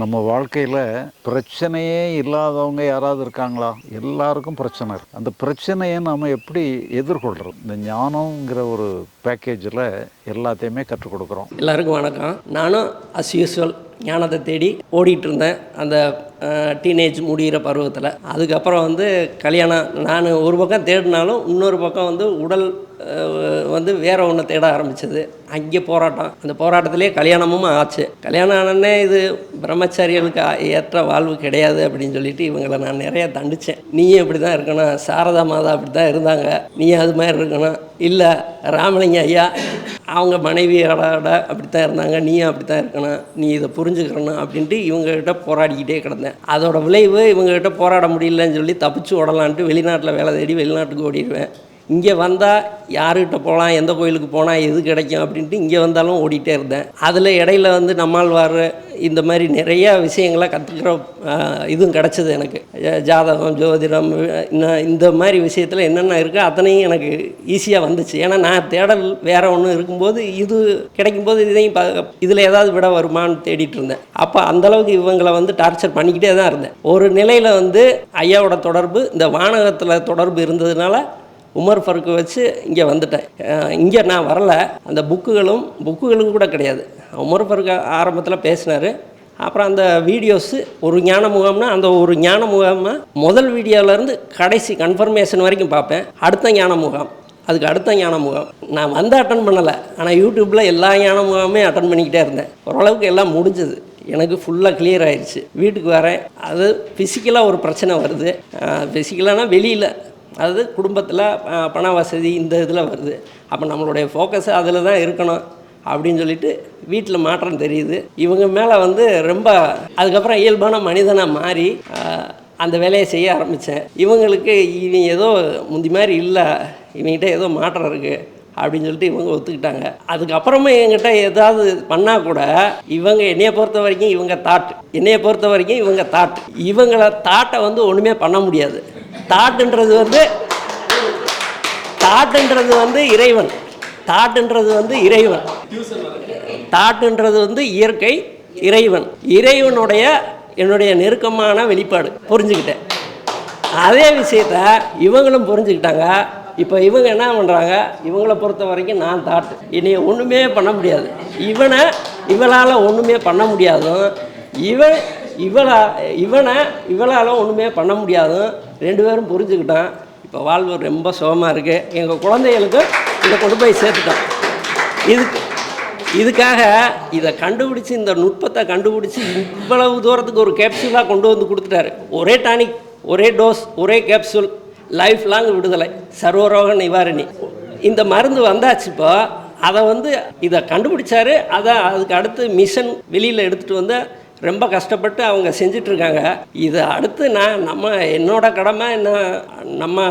நம்ம வாழ்க்கையில் பிரச்சனையே இல்லாதவங்க யாராவது இருக்காங்களா? எல்லாருக்கும் பிரச்சனை இருக்குது அந்த பிரச்சனையை நாம் எப்படி எதிர்கொள்கிறோம் இந்த ஞானங்கிற ஒரு பேக்கேஜில் எல்லாத்தையுமே கற்றுக் கொடுக்குறோம். எல்லாருக்கும் வணக்கம். நானும் அஸ் யூஸ்வல் ஞானத்தை தேடி ஓடிட்டு இருந்தேன். அந்த டீனேஜ் முடிகிற பருவத்தில். அதுக்கப்புறம் வந்து கல்யாணம் நான் ஒரு பக்கம் தேடினாலும் இன்னொரு பக்கம் வந்து உடல் வந்து வேற ஒன்று தேட ஆரம்பித்தது அங்கே போராட்டம். அந்த போராட்டத்திலே கல்யாணமும் ஆச்சு. கல்யாணம் ஆனோடனே இது பிரம்மச்சாரியர்களுக்கு ஏற்ற வாழ்வு கிடையாது அப்படின்னு சொல்லிட்டு இவங்களை நான் நிறைய தண்டித்தேன் நீயும் இப்படி தான் இருக்கணும். சாரதா மாதா அப்படி தான் இருந்தாங்க. நீயும் அது மாதிரி இருக்கணும். இல்லை ராமலிங்க ஐயா அவங்க மனைவியோட அப்படி தான் இருந்தாங்க. நீயும் அப்படி தான் இருக்கணும். நீ இதை புரிஞ்சுக்கிறணும் அப்படின்ட்டு இவங்ககிட்ட போராடிக்கிட்டே கிடந்தேன். அதோட விளைவு இவங்ககிட்ட போராட முடியலன்னு சொல்லி தப்பிச்சு ஓடலான்ட்டு வெளிநாட்டில் வேலை தேடி வெளிநாட்டுக்கு ஓடிடுவேன். இங்கே வந்தால் யாருக்கிட்ட போகலாம் எந்த கோயிலுக்கு போனால் எது கிடைக்கும் அப்படின்ட்டு இங்கே வந்தாலும் ஓடிட்டே இருந்தேன். அதில் இடையில வந்து நம்மாழ்வார் இந்த மாதிரி நிறையா விஷயங்களை கற்றுக்கிற இதுவும் கிடச்சிது எனக்கு. ஜாதகம் ஜோதிடம் இன்னும் இந்த மாதிரி விஷயத்தில் என்னென்ன இருக்கோ அத்தனையும் எனக்கு ஈஸியாக வந்துச்சு. ஏன்னா நான் தேடல் வேறு ஒன்று இருக்கும்போது இது கிடைக்கும்போது இதையும் இதில் ஏதாவது விட வருமான்னு தேடிட்டு இருந்தேன். அப்போ அந்தளவுக்கு இவங்களை வந்து டார்ச்சர் பண்ணிக்கிட்டே தான் இருந்தேன். ஒரு நிலையில் வந்து ஐயாவோட தொடர்பு இந்த வானகத்தில் தொடர்பு இருந்ததுனால உமர் ஃபருக்கை வச்சு இங்கே வந்துட்டேன். இங்கே நான் வரல. அந்த புக்குகளும் புக்குகளும் கூட கிடையாது. உமர் ஃபருக்கு ஆரம்பத்தில் பேசினார். அப்புறம் அந்த வீடியோஸு ஒரு ஞான முகாம்னா அந்த ஒரு ஞான முகாமை முதல் வீடியோவிலேருந்து கடைசி கன்ஃபர்மேஷன் வரைக்கும் பார்ப்பேன். அடுத்த ஞான முகாம். அதுக்கு அடுத்த ஞான முகாம். நான் வந்து அட்டன் பண்ணலை. ஆனால் யூடியூப்பில் எல்லா ஞான முகாமே அட்டன் பண்ணிக்கிட்டே இருந்தேன். ஓரளவுக்கு எல்லாம் முடிஞ்சது. எனக்கு ஃபுல்லாக கிளியர் ஆயிடுச்சு வீட்டுக்கு வரேன். அது ஃபிசிக்கலாக ஒரு பிரச்சனை வருது. ஃபிசிக்கலானால் வெளியில் அதாவது குடும்பத்தில் பண வசதி இந்த இதில் வருது. அப்போ நம்மளுடைய ஃபோக்கஸ் அதில் தான் இருக்கணும் அப்படின்னு சொல்லிட்டு வீட்டில் மாற்றம் தெரியுது. இவங்க மேலே வந்து ரொம்ப அதுக்கப்புறம் இயல்பான மனிதனாக மாறி அந்த வேலையை செய்ய ஆரம்பித்தேன் இவங்களுக்கு இவன் ஏதோ முந்தி மாதிரி இல்லை இவங்ககிட்ட ஏதோ மாற்றம் இருக்குது அப்படின்னு சொல்லிட்டு இவங்க ஒத்துக்கிட்டாங்க. அதுக்கப்புறமா என்கிட்ட ஏதாவது பண்ணால் கூட இவங்க என்னைய பொறுத்த வரைக்கும் இவங்க தாட் என்னைய பொறுத்த வரைக்கும் இவங்க தாட் இவங்கள தாட்டை வந்து ஒன்றுமே பண்ண முடியாது. தாட்டுன்றது வந்து தாட்டுன்றது வந்து இறைவன். தாட்டுன்றது வந்து இறைவன். தாட்டுன்றது வந்து இயற்கை இறைவன். இறைவனுடைய என்னுடைய நெருக்கமான வெளிப்பாடு. புரிஞ்சுக்கிட்டேன். அதே விஷயத்த இவங்களும் புரிஞ்சுக்கிட்டாங்க. இப்போ இவங்க என்ன பண்ணுறாங்க இவங்களை பொறுத்த வரைக்கும் நான் தாட்டு. இனி ஒன்றுமே பண்ண முடியாது. இவனை இவளால் ஒன்றுமே பண்ண முடியாதும். இவன் இவளா இவனை இவளால் ஒன்றுமே பண்ண முடியாதும். ரெண்டு பேரும் புரிஞ்சுக்கிட்டான் இப்போ வாழ்வு ரொம்ப சுகமாக இருக்குது எங்கள் குழந்தைகளுக்கு இதை கொண்டு போய் சேர்த்துட்டோம். இதுக்கு இதுக்காக இதை கண்டுபிடிச்சி இந்த நுட்பத்தை கண்டுபிடிச்சி இவ்வளவு தூரத்துக்கு ஒரு கேப்சூலாக கொண்டு வந்து கொடுத்துட்டாரு. ஒரே டானிக் ஒரே டோஸ் ஒரே கேப்சூல் லைஃப் லாங் விடுதலை. சர்வரோக நிவாரணி. இந்த மருந்து வந்தாச்சு இப்போ. அதை வந்து இதை கண்டுபிடிச்சாரு. அதை அதுக்கு அடுத்து மிஷன் வெளியில் எடுத்துகிட்டு வந்து ரொம்ப கஷ்டப்பட்டு அவங்க செஞ்சிட்ருக்காங்க. இது அடுத்து நான் நம்ம என்னோட கடமை என்ன நம்ம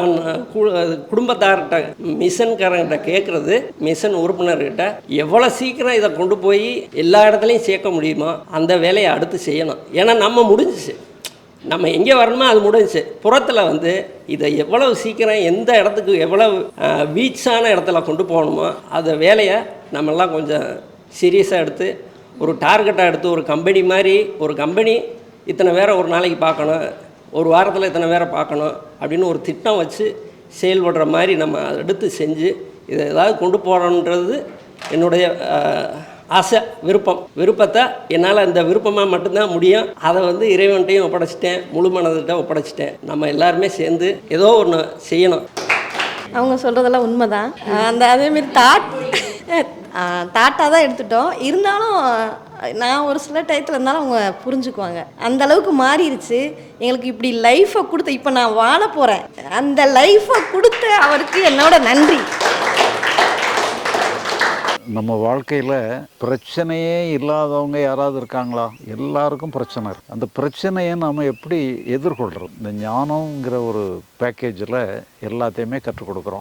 குடும்பத்தார்கிட்ட மிஷன்காரங்கிட்ட கேட்குறது மிஷன் உறுப்பினர்கிட்ட எவ்வளோ சீக்கிரம் இதை கொண்டு போய் எல்லா இடத்துலையும் சேர்க்க முடியுமோ அந்த வேலையை அடுத்து செய்யணும். ஏன்னா நம்ம முடிஞ்சிச்சு. நம்ம எங்கே வரணுமோ அது முடிஞ்சிச்சு. புறத்தில் வந்து இதை எவ்வளவு சீக்கிரம் எந்த இடத்துக்கு எவ்வளவு வீச்சான இடத்துல கொண்டு போகணுமோ அந்த வேலையை நம்மெல்லாம் கொஞ்சம் சீரியஸாக எடுத்து ஒரு டார்கெட்டாக எடுத்து ஒரு கம்பெனி மாதிரி ஒரு கம்பெனி இத்தனை பேரை ஒரு நாளைக்கு பார்க்கணும் ஒரு வாரத்தில் இத்தனை பேரை பார்க்கணும் அப்படின்னு ஒரு திட்டம் வச்சு செயல்படுற மாதிரி நம்ம எடுத்து செஞ்சு இதை ஏதாவது கொண்டு போகிறோன்றது என்னுடைய ஆசை விருப்பம். விருப்பத்தை என்னால் இந்த விருப்பமாக மட்டும்தான் முடியும். அதை வந்து இறைவன்கிட்டையும் ஒப்படைச்சிட்டேன் முழு மனதிட்ட ஒப்படைச்சிட்டேன். நம்ம எல்லாருமே சேர்ந்து ஏதோ ஒன்று செய்யணும். அவங்க சொல்கிறதெல்லாம் உண்மைதான். அந்த அதேமாரி தாட் தாட்டாக தான் எடுத்துட்டோம். இருந்தாலும் நான் ஒரு சில டயத்தில் இருந்தாலும் அவங்க புரிஞ்சுக்குவாங்க. அந்த அளவுக்கு மாறிடுச்சு எங்களுக்கு இப்படி லைஃப்பை கொடுத்த இப்போ நான் வாழ போகிறேன் அந்த லைஃப்பை கொடுத்த அவருக்கு என்னோட நன்றி. நம்ம வாழ்க்கையில் பிரச்சனையே இல்லாதவங்க யாராவது இருக்காங்களா? எல்லாருக்கும் பிரச்சனை இருக்குது அந்த பிரச்சனையை நாம் எப்படி எதிர்கொள்கிறோம் இந்த ஞானங்கிற ஒரு பேக்கேஜில் எல்லாத்தையுமே கற்றுக் கொடுக்குறோம்.